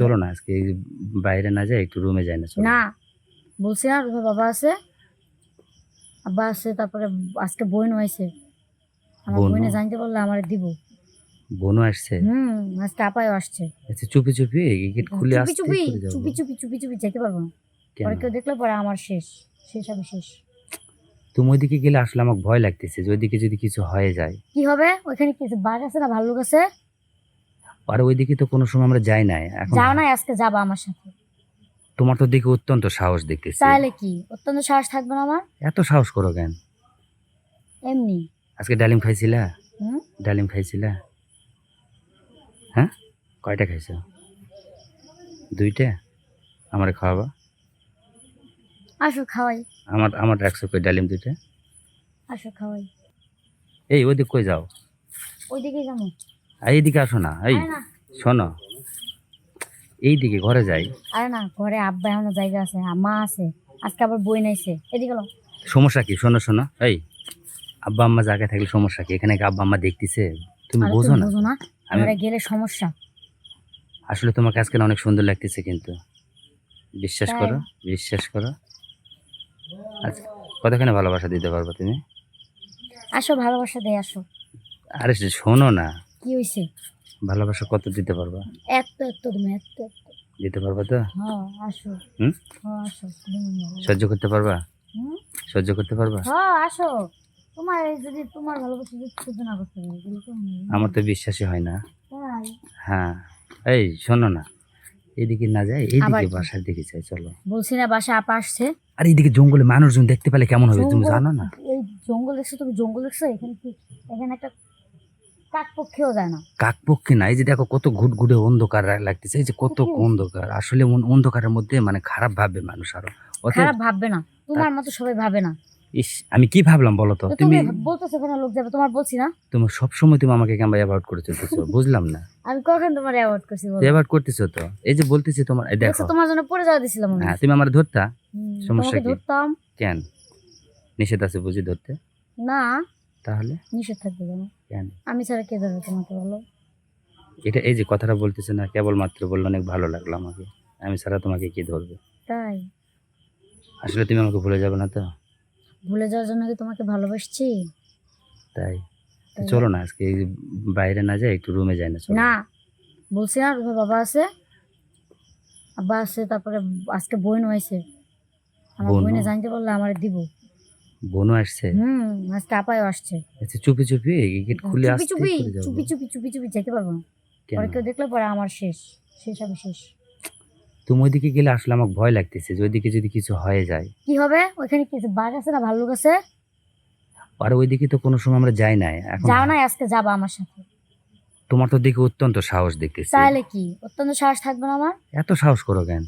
চলো না আজকে বাইরে না যাই একটু রুমে যাই না চলো। না বলছি না রুমে বাবা আছে? আব্বা আছে তারপরে আজকে বোন হয়েছে আমার? বোনে জানতে পারলে আমার দিব। বোনও আসছে? হুম আজকে আপায়ও আসছে। আচ্ছা চুপি চুপি গেট খুলে আসতে চুপি চুপি চুপি চুপি চুপি যেতে পারব না। পরে কেউ দেখলে পরে আমার শেষ শেষ হবে শেষ। তুমি ওইদিকে গেলে আসলে আমার ভয় লাগতেছে যে ওইদিকে যদি কিছু হয়ে যায়। কি হবে? ওইখানে কি আছে? বাঘ আছে না ভাল্লুক আছে? আর ওইদিকে তো কোনো সময় আমরা যাই নাই এখন যাও না আজকে যাবা আমার সাথে। তোমার তো দেখে অত্যন্ত সাহস দেখতেছি। তাহলে কি? অত্যন্ত সাহস থাকবে না আমার? এত সাহস করো কেন? এমনি। আজকে ডালিম খাইছিলা? হুম? ডালিম খাইছিলা? হ্যাঁ? কয়টা খাইছো? দুইটা? আমার খাওয়াবা? আসো খাওয়াই। আমার আমার রাখছো কই ডালিম দুইটা। আসো খাওয়াই। এই ওইদিক কই যাও? ওইদিকে যাব। এইদিকে আসো না এই শোনো। এইদিকে ঘরে যাই। আরে না ঘরে আব্বা এমন জায়গা আছে মা আছে আজকে আবার বই নাইছে। এদিকে সমস্যা কি? শোনো শোনো। এই আব্বা আম্মা জায়গায় থাকলে সমস্যা কি? এখানে কি আব্বা আম্মা দেখতেছে। তুমি বোঝো না। বুঝো না? আমি গেলে সমস্যা। আসলে তোমাকে আজকে অনেক সুন্দর লাগতেছে কিন্তু। বিশ্বাস করো বিশ্বাস করো। আচ্ছা কতখানি ভালোবাসা দিতে পারব তুমি? আসো ভালোবাসা দিয়ে আসো। আরে শোনো না। কি হয়েছে ভালোবাসা কত দিতে পারবা? এত এত তুমি এত এত। দিতে পারবা তো? হ্যাঁ আসো। হুম? হ্যাঁ আসো সহ্য করতে পারবা? হুম? সহ্য করতে পারবা? হ্যাঁ আসো। তোমার যদি তোমার ভালোবাসা যদি সহ্য না করতে তো আমার তো বিশ্বাসই হয় না। হ্যাঁ। এই শোনো না। এদিকে না যাই আবার এইদিকে বাসার দিকে চাই চলো। বলছি না বাসা আপা আসছে। আর এইদিকে জঙ্গলে মানুষজন দেখতে পেলে কেমন হবে তুমি জানো না? এই জঙ্গল দেখছ তুমি? জঙ্গল দেখছ? এখানে কি এখানে একটা কাক পক্ষেও যায় না। কাক পক্ষে না এই যে দেখো কত ঘুটঘুটে অন্ধকার লাগতেছে এই যে কত অন্ধকার। আসলে অন্ধকারের মধ্যে মানে খারাপ ভাববে মানুষ আরও। খারাপ ভাববে না। তোমার মতো সবাই ভাবে না। ইস আমি কি ভাবলাম বলো তো? তুমি বলতেছো ওখানে লোক যাবে তোমার বলছি না। তুমি সবসময় তুমি আমাকে কেমন অ্যাভয়েড করে চলতেছো? বুঝলাম না। আমি কখন তোমার অ্যাওয়ার্ড করছি বলো? অ্যাভয়েড করতেছো তো? এই যে বলতেছি তোমার এই দেখো। তোমার জন্য পড়ে যাওয়া দিছিলাম আমি হ্যাঁ। তুমি আমার ধরতা? সমস্যা কি? ধরতাম। কেন? নিষেধ আছে বুঝি ধরতে? না। তাহলে? নিষেধ থাকবে কেন? কেন? আমি ছাড়া কে ধরবে তোমাকে বলো? এটা এই যে কথাটা বলতেছে না কেবলমাত্র বলল অনেক ভালো লাগল আমাকে। আমি ছাড়া তোমাকে কি ধরবে? তাই? আসলে তুমি আমাকে ভুলে যাবে না তো? ভুলে যাওয়ার জন্য কি তোমাকে ভালোবাসছি? তাই? চলো না আজকে বাইরে না যাই একটু রুমে যাই না চলো। না বলছি না রুমে বাবা আছে। আব্বা আছে তারপরে আজকে বোন হয়েছে। আমার বোনে জানতে পারলে আমার দিব। বোনও আসছে। হুম আপায়ও আসছে। আচ্ছা চুপি চুপি গেট খুলে আসতে চুপি চুপি চুপি চুপি চুপি যেতে পারব না। পরে কেউ দেখলে পরে আমার শেষ শেষ হবে শেষ। তুমি ওইদিকে গেলে আসলে আমার ভয় লাগতেছে যে ওইদিকে যদি কিছু হয়ে যায়। কি হবে? ওইখানে কি আছে? বাঘ আছে না? ভাল্লুক আছে? আর ওইদিকে তো কোনো সময় আমরা যাই নাই এখন যাও না আজকে যাবা আমার সাথে। তোমার তো দেখে অত্যন্ত সাহস দেখতেছি। তাহলে কি? অত্যন্ত সাহস থাকবে না আমার? এত সাহস করো কেন?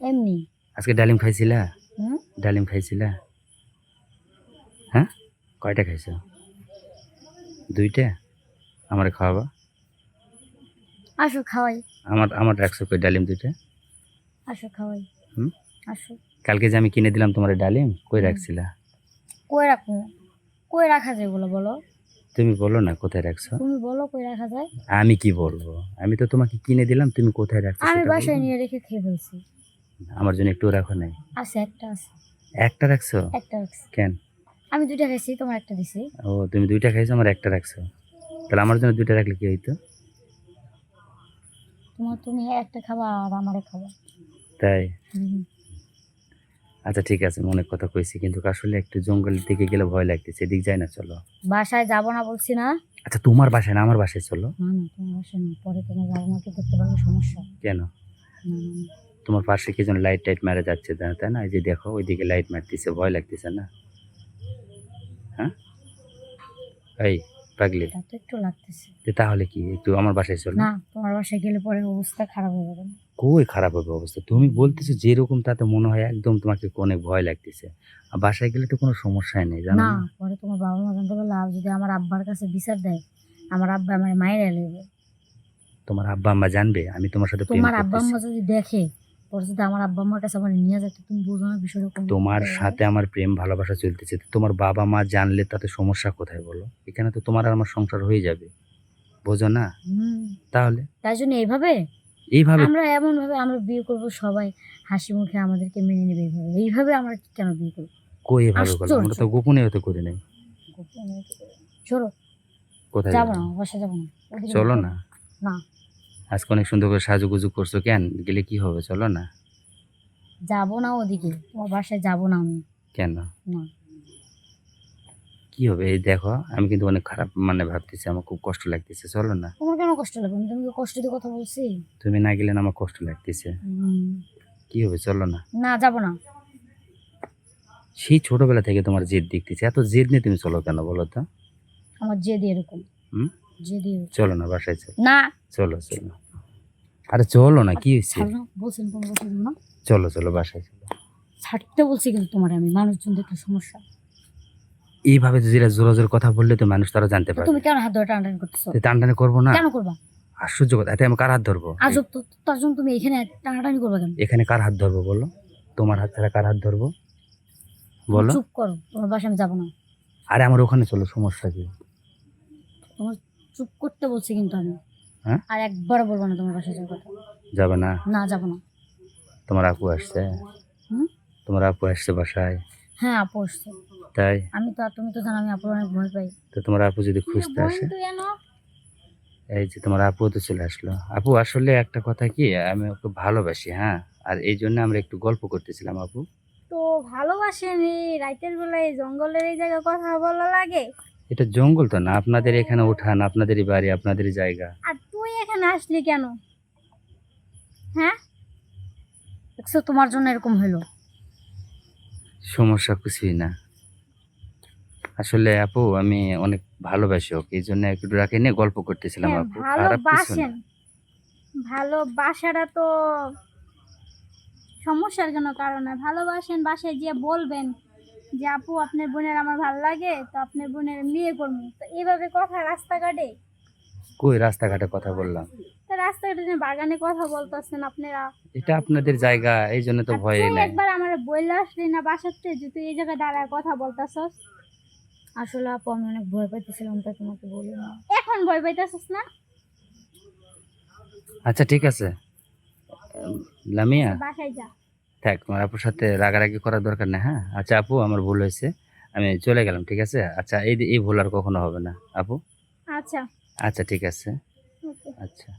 এমনি। আজকে ডালিম খাইছিলা? হুম? ডালিম খাইছিলা? হ্যাঁ? কয়টা খাইছো? দুইটা? আমার খাওয়াবা? আসো খাওয়াই। আমার আমার রাখছো কই ডালিম দুইটা? আসো খাওয়াই। হুম? আসো। কালকে যে আমি কিনে দিলাম তোমার ডালিম কই। রাখছিলা? কই রাখো কই রাখা যায় বলো বলো। তুমি বলো না কোথায় রাখছো? তুমি বলো কই রাখা যায়। আমি কি বলব? আমি তো তোমাকে কিনে দিলাম তুমি কোথায় রাখছো আমি বাসায় নিয়ে রেখে খেয়ে ফেলছি। আমার জন্য একটু রাখো নাই। আছে একটা আছে। একটা রাখছো? একটা রাখছি। কেন? আমি দুইটা খাইছি তোমার একটা দিছি। ও তুমি দুইটা খাইছো আমার একটা রাখছো। তাহলে আমার জন্য দুইটা রাখলে কি হইতো? তোমার তুমি একটা খাবা আর আমারে খাবা। তাই? আচ্ছা ঠিক আছে মনে কথা কইছি কিন্তু আসলে একটু জঙ্গলের দিকে গেলে ভয় লাগতেছে এদিক যাই না চলো। বাসায় যাব না বলছি না। আচ্ছা তোমার বাসায় না আমার বাসায় চলো। না না তোমার বাসায় না পরে তোমার বাবা মাকে দেখতে পারলে সমস্যা। কেন? না, না, না। তোমার পাশে কি যেন লাইট টাইট মারা যাচ্ছে তাই না এই যে দেখো ওইদিকে লাইট মারতেছে ভয় লাগতেছে না? হ্যাঁ? এই পাগলি। তা তো একটু লাগতেছে। তাহলে কি একটু আমার বাসায় চলো না? তোমার বাসায় গেলে পরে অবস্থা খারাপ হয়ে যাবে। কই খারাপ হবে অবস্থা? তুমি বলতেছো যেরকম তাতে মনে হয় একদম তোমাকে অনেক ভয় লাগতেছে। আর বাসায় গেলে তো কোনো সমস্যাই নেই জানো না না? পরে তোমার বাবা মা জানতে পারলে আর যদি আমার আব্বার কাছে বিচার দেয় আমার আব্বা আমার মায়ের নেবে তোমার আব্বা আম্মা জানবে আমি তোমার সাথে প্রেম তোমার আব্বা করতেছি। আম্মা যদি দেখে আমার আব্বা আম্মার কাছে আমার নিয়ে তুমি বুঝো না বিষয়টা তোমার সাথে আমার প্রেম ভালোবাসা চলতেছে তোমার বাবা মা জানলে তাতে সমস্যা কোথায় বলো? এখানে তো তোমার আর আমার সংসার হয়ে যাবে বোঝো না? তাহলে? তাই জন্য এইভাবে? এইভাবে? আমরা এমন ভাবে আমরা বিয়ে করব সবাই হাসি মুখে আমাদেরকে মেনে নেবে এইভাবে। এইভাবে আমরা কেন বিয়ে করব? কই এভাবে করলাম আমরা তো গোপনে হতে করি নাই। চলো কোথায় যাব যাব? না বাসা যাব না। চলো না। না। আজকে অনেক সুন্দর করে সাজুগুজু করছ কেন? গেলে কি হবে? চলো না। যাব না ওদিকে। তোমার বাসায় যাব না আমি। কেন? না। কি হবে? এই দেখো আমি কিন্তু অনেক খারাপ মানে ভাবতেছি আমার খুব কষ্ট লাগতেছে। চলো না। তোমার কেন কষ্ট লাগবে? আমি তোমাকে কষ্ট দিয়ে কথা বলছি। তুমি না গেলে না আমার কষ্ট লাগতেছে। কি হবে? চলো না। না যাব না। সেই ছোটবেলা থেকে তোমার জেদ দেখতেছি। এত জেদ নিয়ে তুমি চলো কেন বলো তো? আমার জেদ এরকম। হুম? জেদ। চলো না বাসায় চলো। না। চলো চলো। আরে চলো না কি হয়েছে? বলছেন তোমার কথা না? চলো চলো বাসায় চলো। ছাড়তে বলছি কিন্তু তোমার আমি মানুষজন দেখলে সমস্যা। এইভাবে যদি জোর জোরে কথা বললে তো মানুষ তারা জানতে তো পারবে। তুমি কেন হাত ধরে টানাটানি করতেছো? টানটানি করব না? কেন করবা? আশ্চর্য কথা এতে আমি কার হাত ধরবো? আজব তো তার জন্য তুমি এখানে টানাটানি করবা কেন? এখানে কার হাত ধরবো বলো? তোমার হাত ছাড়া কার হাত ধরবো? বলো। চুপ করো তোমার বাসায় আমি যাব না। আরে আমার ওখানে চলো সমস্যা কি? তোমার চুপ করতে বলছি কিন্তু আমি। হ্যাঁ? আর একবার বলব না তোমার বাসায় যাওয়ার কথা। যাবে না? না যাব না। তোমার আপু আসছে? হুম? তোমার আপু আসছে বাসায়? হ্যাঁ আপু আসছে। তাই? আমি তো তুমি তো জানো আমি আপুর অনেক ভয় পাই। তো তোমার আপু যদি খুঁজতে আসে? এই যে তোমার আপু তো চলে আসলো। আপু আসলে একটা কথা কি আমি ওকে ভালোবাসি হ্যাঁ? আর এই জন্য আমরা একটু গল্প করতেছিলাম আপু। তো ভালোবাসেন এই রাতের বেলায় জঙ্গলের এই জায়গায় কথা বলা লাগে। এটা জঙ্গল তো না আপনাদের এখানে উঠান আপনাদেরই বাড়ি আপনাদেরই জায়গা। আর তুই এখানে আসলি কেন? হ্যাঁ? দেখছ তোমার জন্য এরকম হইল। সমস্যা কিছুই না। আসলে আপু আমি অনেক ভালোবাসি ওকে এই জন্য একটু রাখে নিয়ে গল্প করতেছিলাম হ্যাঁ, আপু। না। ভালোবাসেন। ভালোবাসাটা তো সমস্যার কোনো কারণে ভালোবাসেন বাসায় গিয়ে বলবেন যে আপু আপনার বোনের আমার ভালো লাগে তো আপনার বোনের বিয়ে করব। তো এইভাবে কথা রাস্তাঘাটে কই রাস্তাঘাটে কথা বললাম? রাস্তাঘাটে যে বাগানে কথা বলতেছেন আপনারা। এটা আপনাদের জায়গা এই জন্য তো ভয়ে নাই। একবার আমার বইলে আসলি না বাসাতে যে তুই এই জায়গায় দাঁড়ায় কথা বলতাছস? আসলে আপু আমি অনেক ভয় পাইতেছিলাম তাই তোমাকে বলি না। এখন ভয় পাইতেছস না? আচ্ছা ঠিক আছে। লামিয়া বাসায় যা। থাক তোমার আপুর সাথে রাগারাগি করার দরকার নেই হ্যাঁ? আচ্ছা আপু আমার ভুল হয়েছে। আমি চলে গেলাম ঠিক আছে? আচ্ছা এই এই ভুল আর কখনো হবে না। আপু? আচ্ছা। আচ্ছা ঠিক আছে। আচ্ছা।